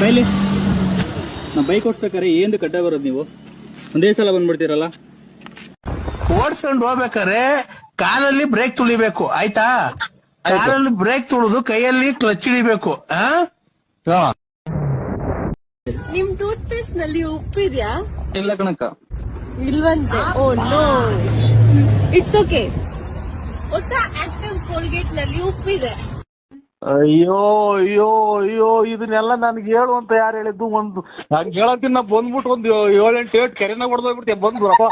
ಕೈಲಿ? ನಾ ಬೈಕ್ ಓಡಿಸ್ಬೇಕಾರೆ ಏನ್ ಕಡ್ಡಾಯ ಬರೋದು ನೀವು? ಒಂದೇ ಸಲ ಬಂದ್ಬಿಡ್ತೀರಲ್ಲ? ಓಡಿಸ್ಕೊಂಡು ಹೋಗ್ಬೇಕಾರೆ ಕಾಲಲ್ಲಿ ಬ್ರೇಕ್ ತುಳಿಬೇಕು ಆಯ್ತಾ? ಕಾಲಲ್ಲಿ ಬ್ರೇಕ್ ತುಳಿದು ಕೈಯಲ್ಲಿ ಕ್ಲಚ್ ಹಿಡಿಬೇಕು ಆ? ನಿಮ್ ಟೂತ್ ಪೇಸ್ಟ್ನಲ್ಲಿ ಉಪ್ಪಿದ್ಯಾ? ಇಲ್ಲ ಕಣಕ ಇಲ್ವಂತೆ? ಓ ನೋ ಇಟ್ಸ್ ಓಕೆ ಹೊಸ ಆಕ್ಟಿವ್ ಕೋಲ್ಗೇಟ್ನಲ್ಲಿ ಉಪ್ಪಿದೆ. ಅಯ್ಯೋ ಅಯ್ಯೋ ಅಯ್ಯೋ ಇದನ್ನೆಲ್ಲ ನನ್ಗೆ ಹೇಳು ಅಂತ ಯಾರು ಹೇಳಿದ್ದು ಒಂದು ನಾನು ಹೇಳತ್ತಿನ ಬಂದ್ಬಿಟ್ಟು ಒಂದು ಏಳೆಂಟು ಏಟ್ ಕೆರೆನ ಹೊಡೆದೋಗ್ಬಿಡ್ತೀಯ ಬಂದು ಅಪ್ಪ.